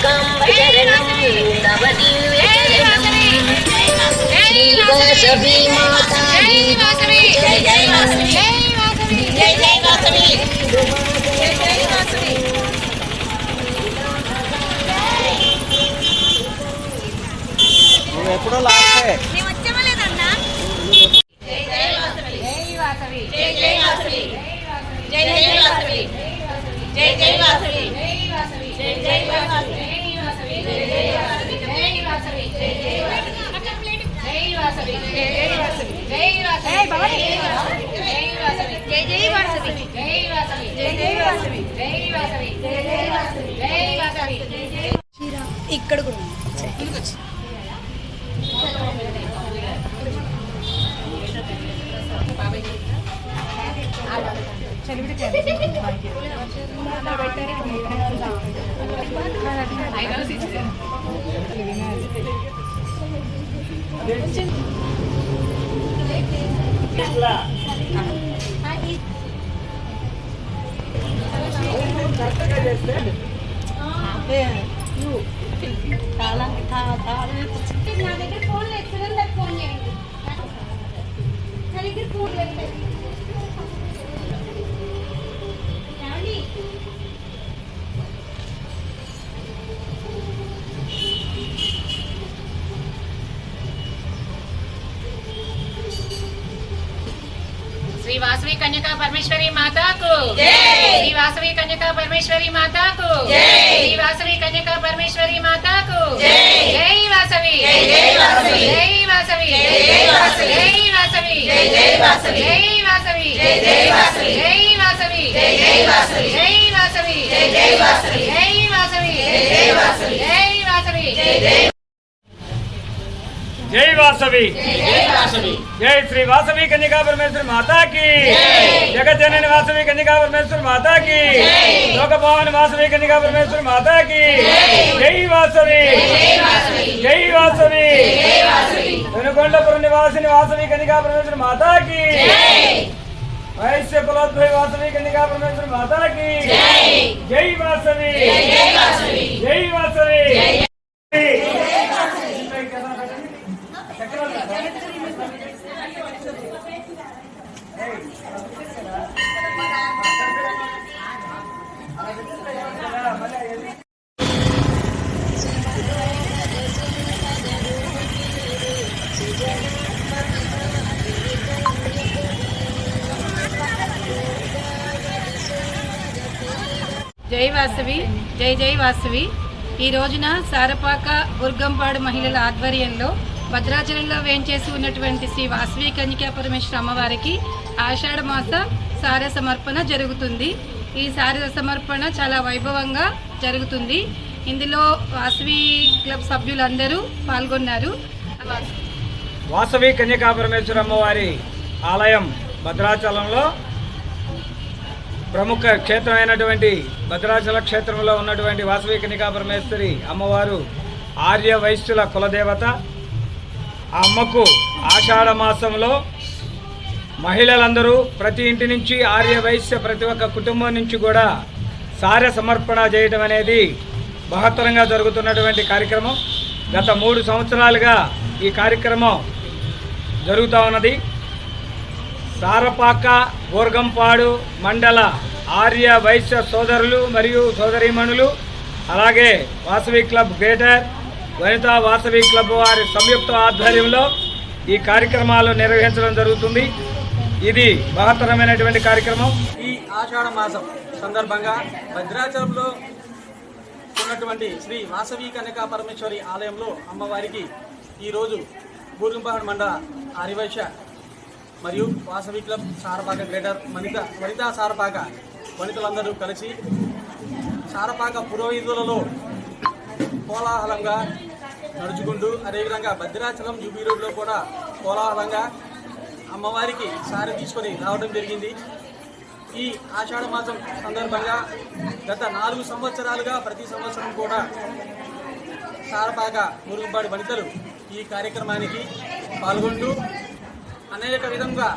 दिगम्बचरणं तव दिव्यचरणं श्रीवासवी माता जय वासवी। जय जय वासवी। जय जय वासवी। जय जय वासवी। ఎప్పుడో లాస్ట్ జై జై వాసవి జై వాసవి జై జై వాసవి జై జై వాసవి జై జై వాసవి జై జై వాసవి ఇక్కడ కూడా. ఫోన్ లేదు సురేందర్ ఫోన్ చేయండి నా దగ్గర ఫోన్ లేదు శ్రీ వాసవి కన్యకా పరమేశ్వరి మాతాకు శ్రీ వాసవి కన్యకా పరమేశ్వరి మాతాకు శ్రీ వాసవి కన్యకా పరమేశ్వరి మాతాకు జై వాసవి జై వాసవి జై వాసవి జై వాసవి జై వాసవి జై వాసవి జై వాసవి జై వాసవి జై వాసవి జై వాసవి జై వాసవి జై వాసవి జై వాసవి జై వాసవి జై వాసవి జై జై వాసవి. జై శ్రీ వాసవి కన్యకా పరమేశ్వరి మాతాకి. జగజ్జనని వాసవి కన్యకా పరమేశ్వరి మాతాకి. లోకభావని వాసవి కన్యకా పరమేశ్వరి మాతాకి. జై. వాసవి. జై వాసవి. వెనుకొండపురం నివాసిని వాసవి కన్యకా పరమేశ్వరి మాతాకి. వైశ్య కులోద్భవి వాసవి కన్యకా పరమేశ్వరి మాతాకి. జై. వాసవి జై వాసవి జై వాసవి జై జై వాసవి. ఈ రోజున సారపాక బుర్గంపాడు మహిళల ఆధ్వర్యంలో భద్రాచలంలో వేంచేసి ఉన్నటువంటి శ్రీ వాసవి కన్యకా పరమేశ్వర అమ్మవారికి ఆషాఢ మాస సార సమర్పణ జరుగుతుంది. ఈ సార సమర్పణ చాలా వైభవంగా జరుగుతుంది. ఇందులో వాసవి క్లబ్ సభ్యులందరూ పాల్గొన్నారు. వాసవి కన్యకా పరమేశ్వర అమ్మవారి ఆలయం భద్రాచలంలో ప్రముఖ క్షేత్రమైనటువంటి భద్రాచల క్షేత్రంలో ఉన్నటువంటి వాసవి కన్యకా పరమేశ్వరి అమ్మవారు ఆర్య వైశ్యుల కులదేవత. ఆ అమ్మకు ఆషాఢ మాసంలో మహిళలందరూ ప్రతి ఇంటి నుంచి ఆర్య వైశ్య ప్రతి ఒక్క కుటుంబం నుంచి కూడా సార్య సమర్పణ చేయడం అనేది మహత్తరంగా జరుగుతున్నటువంటి కార్యక్రమం. గత మూడు సంవత్సరాలుగా ఈ కార్యక్రమం జరుగుతూ ఉన్నది. సారపాక బోర్గంపాడు మండల ఆర్య వైశ్య సోదరులు మరియు సోదరీమణులు అలాగే Vasavi club greater Vanitha Vasavi club వారి సంయుక్త ఆధ్వర్యంలో ఈ కార్యక్రమాలు నిర్వహించడం జరుగుతుంది. ఇది మహత్తరమైనటువంటి కార్యక్రమం. ఈ ఆషాఢ మాసం సందర్భంగా భద్రాచలంలో ఉన్నటువంటి శ్రీ వాసవి కనకా పరమేశ్వరి ఆలయంలో అమ్మవారికి ఈరోజు బూర్గంపాడు మండల ఆరివైశ్య మరియు వాసవి క్లబ్ సారపాక గ్రేటర్ వనిత వనితా సారపాక వనితలందరూ కలిసి సారపాక పురోహితులలో కోలాహలంగా నడుచుకుంటూ అదేవిధంగా భద్రాచలం జూబీ రోడ్లో కూడా కోలాహలంగా అమ్మవారికి సారి తీసుకొని రావడం జరిగింది. ఈ ఆషాఢ మాసం సందర్భంగా గత నాలుగు సంవత్సరాలుగా ప్రతి సంవత్సరం కూడా సారపాక మురుగుబాడి వనితలు ఈ కార్యక్రమానికి పాల్గొంటూ అనేక విధంగా